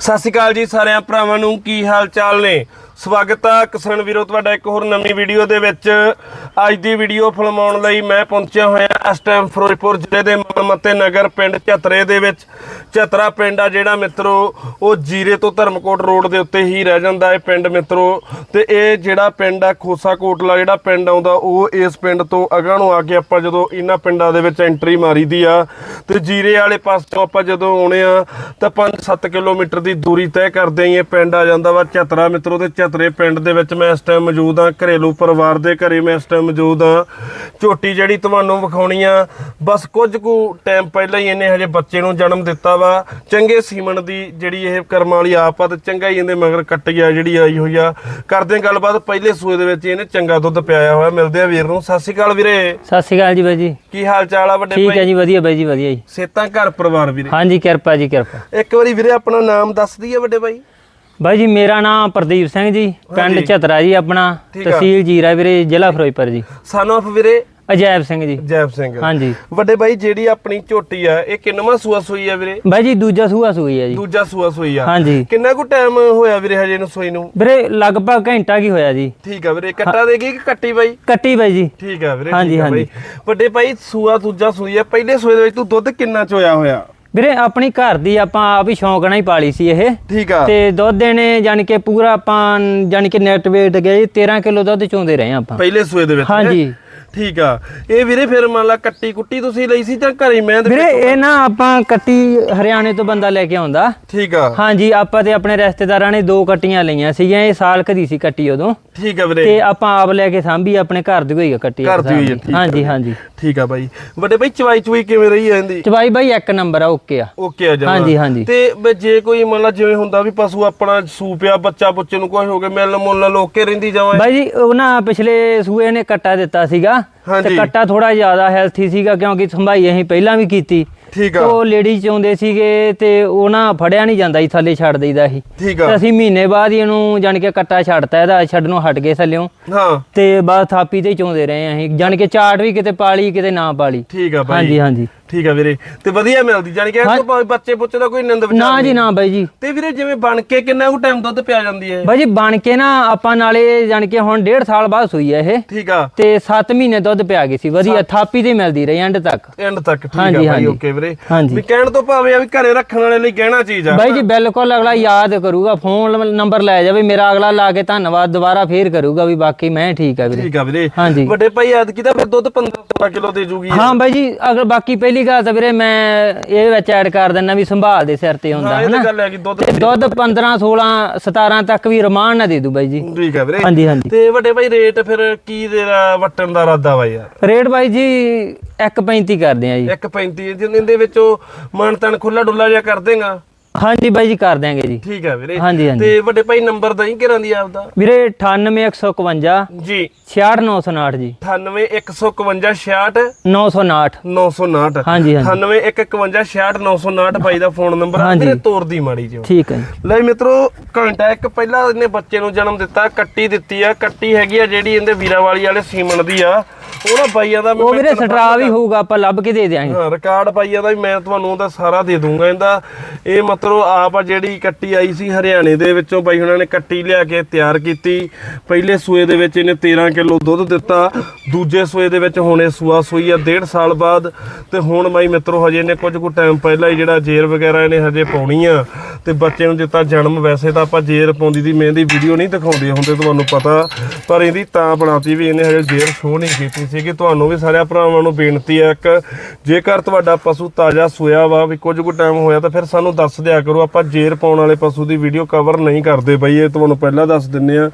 ਸਤਿ ਸ਼੍ਰੀ ਅਕਾਲ ਜੀ ਸਾਰਿਆਂ ਭਰਾਵਾਂ ਨੂੰ, ਕੀ ਹਾਲ ਚਾਲ ਨੇ? ਸਵਾਗਤ ਆ ਕਿਸਾਨ ਵੀਰੋ, ਤੁਹਾਡਾ ਇੱਕ ਹੋਰ ਨਵੀਂ ਵੀਡੀਓ ਦੇ ਵਿੱਚ। ਅੱਜ ਦੀ ਵੀਡੀਓ ਫਿਲਮਾਉਣ ਲਈ ਮੈਂ ਪਹੁੰਚਿਆ ਹੋਇਆ ਇਸ ਟਾਈਮ ਫਿਰੋਜ਼ਪੁਰ ਜ਼ਿਲ੍ਹੇ ਦੇ ਮਨਮੱਤੇ ਨਗਰ ਪਿੰਡ ਝਤਰੇ ਦੇ ਵਿੱਚ। ਝਤਰਾ ਪਿੰਡ ਆ ਜਿਹੜਾ ਮਿੱਤਰੋ, ਉਹ ਜੀਰੇ ਤੋਂ ਧਰਮਕੋਟ ਰੋਡ ਦੇ ਉੱਤੇ ਹੀ ਰਹਿ ਜਾਂਦਾ ਹੈ ਪਿੰਡ ਮਿੱਤਰੋ। ਤੇ ਇਹ ਜਿਹੜਾ ਪਿੰਡ ਆ ਖੋਸਾ ਕੋਟਲਾ ਜਿਹੜਾ ਪਿੰਡ ਆਉਂਦਾ, ਉਹ ਇਸ ਪਿੰਡ ਤੋਂ ਅਗਾਂਹ ਨੂੰ ਆ ਕੇ ਆਪਾਂ ਜਦੋਂ ਇਹਨਾਂ ਪਿੰਡਾਂ ਦੇ ਵਿੱਚ ਐਂਟਰੀ ਮਾਰੀ ਦੀ ਆ, ਤੇ ਜੀਰੇ ਵਾਲੇ ਪਾਸੋਂ ਆਪਾਂ ਜਦੋਂ ਆਉਣੇ ਆ, ਤਾਂ 5-7 ਕਿਲੋਮੀਟਰ ਦੀ ਦੂਰੀ ਤੈਅ ਕਰਦੇ ਆਂ ਇਹ ਪਿੰਡ ਆ ਜਾਂਦਾ ਵਾ ਝਤਰਾ ਮਿੱਤਰੋ ਤੇ ਝਤਰੇ ਪਿੰਡ ਦੇ ਵਿੱਚ ਮੈਂ ਇਸ ਟਾਈਮ ਮੌਜੂਦ ਆ ਘਰੇਲੂ ਪਰਿਵਾਰ ਦੇ ਘਰੇ ਮੈਂ ਇਸ ਟਾਈਮ ਮੌਜੂਦ ਆ ਝੋਟੀ ਜਿਹੜੀ ਤੁਹਾਨੂੰ ਵਿਖਾਉਣੀ ਆ ਬਸ ਕੁਝ ਕੁ ਟਾਈਮ ਪਹਿਲਾਂ ਹੀ ਇਹਨੇ ਹਜੇ ਬੱਚੇ ਨੂੰ ਜਨਮ ਦਿੱਤਾ ਵਾ। ਚੰਗੇ ਸੀਮਨ ਦੀ ਜਿਹੜੀ ਇਹ ਕਰਮਾਂ ਵਾਲੀ ਆਪ ਆ ਤੇ ਚੰਗਾ ਹੀ ਇਹਦੇ ਮਗਰ ਕੱਟੀ ਆ ਜਿਹੜੀ ਆਈ ਹੋਈ ਆ। ਕਰਦੇ ਗੱਲਬਾਤ ਪਹਿਲੇ ਸੂਏ ਦੇ ਵਿੱਚ ਇਹਨੇ ਚੰਗਾ ਦੁੱਧ ਪਿਆਇਆ ਹੋਇਆ। ਮਿਲਦੇ ਆ ਵੀਰ ਨੂੰ। ਸਤਿ ਸ਼੍ਰੀ ਅਕਾਲ ਵੀਰੇ। ਸਤਿ ਸ਼੍ਰੀ ਅਕਾਲ ਜੀ ਬਾਈ ਜੀ। ਕੀ ਹਾਲ ਚਾਲ ਆ ਵੱਡੇ ਠੀਕ ਹੈ ਜੀ ਵਧੀਆ ਬਾਈ ਜੀ ਵਧੀਆ ਜੀ। ਸੇਤਾਂ ਘਰ ਪਰਿਵਾਰ ਵੀਰੇ। ਹਾਂਜੀ ਕਿਰਪਾ ਜੀ ਕਿਰਪਾ। ਇੱਕ ਵਾਰੀ ਵੀਰੇ ਆਪਣਾ ਨਾਮ ਦੱਸ ਦਈਏ ਵੱਡੇ ਭਾਈ ਬਾਈ ਜੀ ਮੇਰਾ ਨਾਮ ਪ੍ਰਦੀਪ ਸਿੰਘ ਜੀ ਪਿੰਡ। ਝਤਰਾ ਜੀ ਆਪਣਾ ਠੀਕ ਆ। ਤਹਿਸੀਲ ਜੀਰਾ ਵੀਰੇ ਜ਼ਿਲ੍ਹਾ ਫਿਰੋਜ਼ਪੁਰ ਜੀ। ਸਨ ਆਫ ਵੀਰੇ? ਅਜੈਬ ਸਿੰਘ ਜੀ। ਜੈਬ ਸਿੰਘ। ਹਾਂਜੀ। ਵੱਡੇ ਭਾਈ ਜਿਹੜੀ ਆਪਣੀ ਝੋਟੀ ਆ ਇਹ ਕਿੰਨਵਾਂ ਸੂਆ ਸੂਈ ਆ ਵੀਰੇ? ਬਾਈ ਜੀ ਦੂਜਾ ਸੂਆ ਸੂਈ ਹੈ ਜੀ। ਦੂਜਾ ਸੂਆ ਸੂਈ ਆ। ਹਾਂਜੀ। ਕਿੰਨਾ ਕੁ ਟਾਈਮ ਹੋਇਆ ਵੀਰੇ ਹਜੇ ਨੂੰ ਸੂਈ ਨੂੰ? ਵੀਰੇ ਲਗਭਗ ਘੰਟਾ ਕੀ ਹੋਇਆ ਜੀ। ਠੀਕ ਆ ਵੀਰੇ ਕੱਟਾ ਦੇਗੀ ਕਿ ਕੱਟੀ ਬਾਈ? ਕੱਟੀ ਬਾਈ ਜੀ। ਠੀਕ ਆ ਵੀਰੇ ਹਾਂਜੀ, ਠੀਕ ਆ ਹਾਂਜੀ। ਵੱਡੇ ਭਾਈ ਸੂਆ ਦੂਜਾ ਸੂਈ ਆ। ਪਹਿਲੇ ਸੂਏ ਦੇ ਵਿੱਚ ਤੂੰ ਦੁੱਧ ਕਿੰਨਾ ਚੋਇਆ ਹੋਇਆ? ਵੀਰੇ ਆਪਣੀ ਘਰ ਦੀ ਆਪਾਂ ਆਪ ਹੀ ਸ਼ੌਂਕ ਨਾਲ ਹੀ ਪਾਲੀ ਸੀ ਇਹ। ਠੀਕ ਆ। ਤੇ ਦੁੱਧ ਦੇਣੇ ਯਾਨੀ ਕਿ ਪੂਰਾ ਆਪਾਂ ਯਾਨੀ ਕਿ ਨੈਟ ਵੇਟ ਗਏ 13 ਕਿਲੋ ਦੁੱਧ ਚੋਂਦੇ ਰਹੇ ਆਪਾਂ। ਪਹਿਲੇ ਸੂਏ ਦੇ ਵਿੱਚ? ਹਾਂਜੀ। ਠੀਕ ਆ। ਇਹ ਵੀਰੇ ਫਿਰ ਮੰਨ ਲਾ ਕੱਟੀ ਕੁੱਟੀ ਤੁਸੀਂ ਲਈ ਸੀ ਜਾਂ ਘਰੇ ਮੈਂ ਦੇ ਵੀਰੇ ਇਹ ਨਾ ਆਪਾਂ ਕੱਟੀ ਹਰਿਆਣੇ ਤੋਂ ਬੰਦਾ ਲੈ ਕੇ ਆਉਂਦਾ। ਠੀਕ ਆ। ਹਾਂਜੀ ਆਪਾਂ ਤੇ ਆਪਣੇ ਰਿਸ਼ਤੇਦਾਰਾਂ ਨੇ ਦੋ ਕੱਟੀਆਂ ਲਈਆਂ ਸੀਗੀਆਂ ਇਹ ਸਾਲ ਕਦੀ ਸੀ ਕੱਟੀ ਉਦੋਂ। ਠੀਕ ਆ ਵੀਰੇ। ਤੇ ਆਪਾਂ ਆਪ ਲੈ ਕੇ ਸਾਂਭੀ ਆਪਣੇ ਘਰ ਦੀ ਹੋਈ ਆ ਕੱਟੀ ਘਰ ਦੀ ਹੋਈ। ਹਾਂਜੀ ਹਾਂਜੀ। ਠੀਕ ਆ ਬਾਈ। ਵੱਡੇ ਭਾਈ ਚਵਾਈ ਚੁਈ ਕਿਵੇਂ ਰਹੀ ਆ ਇਹਦੀ? ਚਵਾਈ ਬਾਈ ਇੱਕ ਨੰਬਰ ਆ ਓਕੇ ਆ। ਓਕੇ ਆ ਜਮਾ। ਹਾਂਜੀ, ਹਾਂਜੀ। ਤੇ ਜੇ ਕੋਈ ਮੰਨ ਲਾ ਜਿਵੇਂ ਹੁੰਦਾ ਵੀ ਪਸ਼ੂ ਆਪਣਾ ਸੂਪਿਆ ਬੱਚਾ ਬੁੱਚੇ ਨੂੰ ਕੁਝ ਹੋ ਗਿਆ ਮਿਲ ਮੁੱਲ ਲੋਕੇ ਰਹਿੰਦੀ ਜਾਵਾਂ। ਬਾਈ ਜੀ ਉਹ ਨਾ ਪਿਛਲੇ ਸੂਏ ਨੇ ਕੱਟਾ ਦਿੱਤਾ ਸੀਗਾ। ਤੇ ਕੱਟਾ ਥੋੜਾ ਜ਼ਿਆਦਾ ਹੈਲਥੀ ਸੀਗਾ ਕਿਉਂਕਿ ਸੰਭਾਈ ਅਸੀਂ ਪਹਿਲਾਂ ਵੀ ਕੀਤੀ। ਠੀਕ ਆ। ਉਹ ਲੇਡੀ ਚਾਉਂਦੇ ਸੀਗੇ ਤੇ ਉਹ ਨਾ ਫੜਿਆ ਨਹੀਂ ਜਾਂਦਾ ਸੀ ਥੱਲੇ ਛੱਡ ਦਈਦਾ ਸੀ। ਠੀਕ ਤੇ ਆ ਅਸੀਂ ਮਹੀਨੇ ਬਾਅਦ ਹੀ ਇਹਨੂੰ ਜਾਣ ਕੇ ਕੱਟਾ ਛੱਡਤਾ ਇਹਦਾ ਛੱਡਣੋਂ ਹਟ ਗਏ ਥੱਲਿਓਂ। ਹਾਂ। ਤੇ ਬਸ ਥਾਪੀ ਤੇ ਚੋਂਦੇ ਰਹੇ ਅਸੀਂ। ਜਾਣ ਕੇ ਚਾਟ ਵੀ ਕਿਤੇ ਪਾਲੀ ਕਿਤੇ ਨਾ ਪਾਲੀ। ਠੀਕ ਆ ਬਾਈ। ਹਾਂਜੀ ਹਾਂਜੀ। ਠੀਕ ਆ ਵੀਰੇ। ਤੇ ਵਧੀਆ ਮਿਲਦੀ ਜਾਣੀ ਕਿ ਬੱਚੇ ਬੁੱਚੇ ਦਾ ਕੋਈ ਨਿੰਦ ਵਿਚਾਰ ਨਾ ਜੀ ਨਾ ਬਾਈ ਜੀ। ਤੇ ਵੀਰੇ ਜਿਵੇਂ ਬਣ ਕੇ ਕਿੰਨਾ ਕੁ ਟਾਈਮ ਦੁੱਧ ਪਿਆ ਜਾਂਦੀ ਹੈ? ਬਾਈ ਜੀ ਬਣ ਕੇ ਨਾ ਆਪਾਂ ਨਾਲੇ ਜਾਣ ਕੇ ਹੁਣ ਡੇਢ ਸਾਲ ਬਾਅਦ ਸੂਈ ਆ ਇਹ। ਠੀਕ ਆ। ਤੇ 7 ਮਹੀਨੇ ਦੁੱਧ ਪਿਆ ਗਈ ਸੀ ਵਧੀਆ ਥਾਪੀ ਤੇ ਮਿਲਦੀ ਰਹੀ ਐਂਡ ਤੱਕ। ਐਂਡ ਤੱਕ ਠੀਕ ਆ ਹਾਂਜੀ। ਓਕੇ ਵੀਰੇ। ਹਾਂਜੀ। ਵੀ ਕਹਿਣ ਤੋਂ ਭਾਵੇਂ ਆ ਵੀ ਘਰੇ ਰੱਖਣ ਵਾਲੇ ਲਈ ਗਹਿਣਾ ਚੀਜ਼ ਆ। ਬਾਈ ਜੀ ਬਿਲਕੁਲ ਅਗਲਾ ਯਾਦ ਕਰੂਗਾ ਫੋਨ ਨੰਬਰ ਲੈ ਜਾਵੇ ਮੇਰਾ ਅਗਲਾ ਲਾ ਕੇ ਧੰਨਵਾਦ ਦੁਬਾਰਾ ਫੇਰ ਕਰੂਗਾ ਵੀ ਬਾਕੀ ਮੈਂ ਠੀਕ ਆ ਵੀਰੇ। ਠੀਕ ਆ ਵੀਰੇ। ਹਾਂਜੀ। ਵੱਡੇ ਭਾਈ ਐਤਕੀ ਦਾ ਫਿਰ ਦੁੱਧ 15 16 ਕਿਲੋ ਦੇ ਜੂਗੀ। ਹਾਂ ਬਾਈ ਜੀ ਅਗਰ ਬਾਕੀ ਪਹਿਲੀ ਗੱਲ ਤਾਂ ਵੀਰੇ ਮੈਂ ਇਹ ਵਿੱਚ ਐਡ ਕਰ ਦਿੰਦਾ ਵੀ ਸੰਭਾਲ ਦੇ ਸਿਰ ਤੇ ਹੁੰਦਾ ਹਾਂ ਇਹ ਹਨਾ? ਤਾਂ ਗੱਲ ਹੈ ਕਿ ਦੁੱਧ ਤੇ ਦੁੱਧ 15 16 17 ਤੱਕ ਵੀ ਰਮਾਨ ਨਾ ਦੇ ਦੂ ਬਾਈ ਜੀ। ਠੀਕ ਆ ਵੀਰੇ। ਹਾਂਜੀ ਹਾਂਜੀ। ਤੇ ਵੱਡੇ ਭਾਈ ਰੇਟ ਫਿਰ ਕੀ ਦੇ ਵਟਣ ਦਾ ਇਰਾਦਾ ਵਾ ਯਾਰ? ਰੇਟ ਬਾਈ ਜੀ 1.35 ਕਰਦੇ ਆ ਜੀ। 1.35 ਜਿੰਦੇ ਵਿੱਚੋਂ ਮਨ ਤਨ ਖੁੱਲਾ ਡੁੱਲਾ ਜਿਹਾ ਕਰ ਦੇਗਾ। ਹਾਂਜੀ ਬਾਈ ਜੀ ਕਰ ਦਿਆਂਗੇ ਜੀ। ਠੀਕ ਆ ਵੀਰੇ। ਹਾਂਜੀ ਹਾਂਜੀ। ਤੇ ਵੱਡੇ ਭਾਈ ਨੰਬਰ ਦਈ ਕਿਰਾਂ ਦੀ ਆਪਦਾ? ਵੀਰੇ 98151 ਜੀ। 66959 ਜੀ। 981556 959 959 ਹਾਂਜੀ ਹਾਂਜੀ। 981556 ਬਾਈ ਦਾ ਫੋਨ ਨੰਬਰ ਆ। ਹਾਂਜੀ। ਵੀਰੇ ਤੋਰ ਦੀ ਮਾੜੀ ਜਿਹਾ। ਠੀਕ ਹੈ ਜੀ। ਲੈ ਮਿੱਤਰੋ ਘੰਟਾ ਇੱਕ ਪਹਿਲਾਂ ਇਹਨੇ ਬੱਚੇ ਨੂੰ ਜਨਮ ਦਿੱਤਾ ਕੱਟੀ ਦਿੱਤੀ ਆ। ਕੱਟੀ ਹੈਗੀ ਆ ਜਿਹੜੀ ਇਹਦੇ ਵੀਰਾਂ ਵਾਲੀ ਵਾਲੇ ਸੀਮਨ ਦੀ ਆ। ਉਹ ਨਾ ਬਾਈਆਂ ਦਾ ਉਹ ਵੀਰੇ ਸਟਰਾ ਵੀ ਹੋਊਗਾ ਆਪਾਂ ਲੱਭ ਕੇ ਦੇ ਦਿਆਂਗੇ। ਹਾਂ ਰਿਕਾਰਡ ਪਾਈਆ ਦਾ ਵੀ ਮੈਂ ਤੁਹਾਨੂੰ ਉਹਦਾ ਸਾਰਾ ਦੇ ਦੂੰਗਾ ਇਹਦਾ। ਇਹ ਮਤਲਬ ਆਪ ਆ ਜਿਹੜੀ ਕੱਟੀ ਆਈ ਸੀ ਹਰਿਆਣੇ ਦੇ ਵਿੱਚੋਂ ਬਾਈ ਹੁਣਾਂ ਨੇ ਕੱਟੀ ਲਿਆ ਕੇ ਤਿਆਰ ਕੀਤੀ। ਪਹਿਲੇ ਸੂਏ ਦੇ ਵਿੱਚ ਇਹਨੇ 13 ਕਿਲੋ ਦੁੱਧ ਦਿੱਤਾ। ਦੂਜੇ ਸੂਏ ਦੇ ਵਿੱਚ ਹੁਣ ਇਹ ਸੂਆ ਸੂਈ ਆ ਡੇਢ ਸਾਲ ਬਾਅਦ। ਤੇ ਹੁਣ ਬਾਈ ਮਿੱਤਰੋ ਹਜੇ ਇਹਨੇ ਕੁਝ ਕੁ ਟਾਈਮ ਪਹਿਲਾਂ ਹੀ ਜਿਹੜਾ ਜੇਰ ਵਗੈਰਾ ਇਹਨੇ ਹਜੇ ਪਾਉਣੀ ਆ। ਤੇ ਬੱਚੇ ਨੂੰ ਦਿੱਤਾ ਜਨਮ। ਵੈਸੇ ਤਾਂ ਆਪਾਂ ਜੇਰ ਪਾਉਂਦੀ ਦੀ ਮਹਿੰਦੀ ਵੀਡੀਓ ਨਹੀਂ ਦਿਖਾਉਂਦੇ ਹੁੰਦੇ, ਤੁਹਾਨੂੰ ਪਤਾ। ਪਰ ਇਹਦੀ ਤਾਂ ਬਣਾਤੀ ਵੀ ਇਹਨੇ ਹਜੇ ਜੇਰ ਸ਼ੋਅ ਨਹੀਂ ਕੀਤੀ ਸੀਗੀ ਤੁਹਾਨੂੰ ਵੀ ਸਾਰਿਆਂ ਭਰਾਵਾਂ ਨੂੰ ਬੇਨਤੀ ਹੈ ਇੱਕ, ਜੇਕਰ ਤੁਹਾਡਾ ਪਸ਼ੂ ਤਾਜ਼ਾ ਸੋਇਆ ਵਾ ਵੀ ਕੁਝ ਕੁ ਟਾਈਮ ਹੋਇਆ ਤਾਂ ਫਿਰ ਸਾਨੂੰ ਦੱਸ ਦਿਆ ਕਰੋ, ਆਪਾਂ ਜੇਰ ਪਾਉਣ ਵਾਲੇ ਪਸ਼ੂ ਦੀ ਵੀਡੀਓ ਕਵਰ ਨਹੀਂ ਕਰਦੇ ਬਈ, ਇਹ ਤੁਹਾਨੂੰ ਪਹਿਲਾਂ ਦੱਸ ਦਿੰਨੇ ਆ।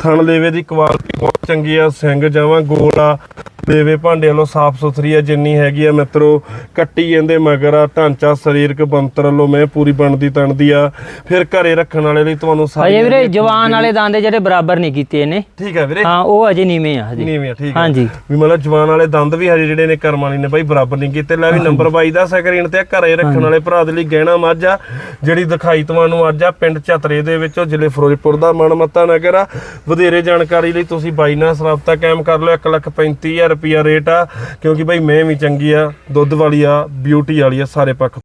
ਥਣ ਲੇਵੇ ਦੀ ਕੁਆਲਿਟੀ ਬਹੁਤ ਚੰਗੀ ਆ, ਸਿੰਘ ਜਾਵਾਂ, ਗੋਲ ਆ। ਲੇਵੇ ਭਾਂਡੇ ਵੱਲੋਂ ਸਾਫ਼ ਸੁਥਰੀ ਆ ਜਿੰਨੀ ਹੈਗੀ ਆ ਮਿੱਤਰੋ ਕੱਟੀ ਜਾਂਦੇ ਮਗਰ ਆ ਢਾਂਚਾ ਸਰੀਰਕ ਬੰਤਰ ਵੱਲੋਂ ਮੈਂ ਪੂਰੀ ਬਣਦੀ ਤਣਦੀ ਆ। ਫਿਰ ਘਰੇ ਰੱਖਣ ਵਾਲੇ ਲਈ ਤੁਹਾਨੂੰ ਹਜੇ ਸਾਰੀ ਵੀਰੇ ਜਵਾਨ ਵਾਲੇ ਦਾੰਦੇ ਜਿਹੜੇ ਬਰਾਬਰ ਨਹੀਂ ਕੀਤੇ ਇਹਨੇ। ਠੀਕ ਹੈ ਵੀਰੇ। ਹਾਂ ਉਹ ਅਜੇ ਨੀਵੇਂ ਆ ਹਜੇ। ਨੀਵੇਂ ਆ, ਠੀਕ ਹੈ ਹਾਂਜੀ। ਵੀ ਮਤਲਬ ਜਵਾਨ ਵਾਲੇ ਦੰਦ ਵੀ ਹਜੇ ਜਿਹੜੇ ਨੇ ਕਰਮ ਵਾਲੀ ਨੇ ਬਾਈ ਬਰਾਬਰ ਨਹੀਂ ਕੀਤੇ। ਲੈ ਵੀ ਨੰਬਰ 22 ਦਾ ਸਕਰੀਨ ਤੇ ਆ, ਘਰੇ ਰੱਖਣ ਵਾਲੇ ਭਰਾ ਦੇ ਲਈ ਗਹਿਣਾ ਮੱਝ ਆ ਜਿਹੜੀ ਦਿਖਾਈ ਤੁਹਾਨੂੰ ਅੱਜ ਆ ਪਿੰਡ ਝਤਰੇ ਦੇ ਵਿੱਚੋਂ ਜ਼ਿਲ੍ਹੇ ਫਿਰੋਜ਼ਪੁਰ ਦਾ ਮਨਮੱਤਾ ਨਗਰ ਆ। ਵਧੇਰੇ ਜਾਣਕਾਰੀ ਲਈ ਤੁਸੀਂ ਬਾਈ ਨਾਲ ਰਾਬਤਾ ਕਾਇਮ ਕਰ ਲਓ 135000 ਰੁਪਿਆ ਰੇਟ ਆ, ਕਿਉਂਕਿ ਬਾਈ ਮੈਂ ਵੀ ਚੰਗੀ ਆ, ਦੁੱਧ ਵਾਲੀ ਆ ਬਿਊਟੀ ਵਾਲੀ ਆ, ਸਾਰੇ ਪੱਖ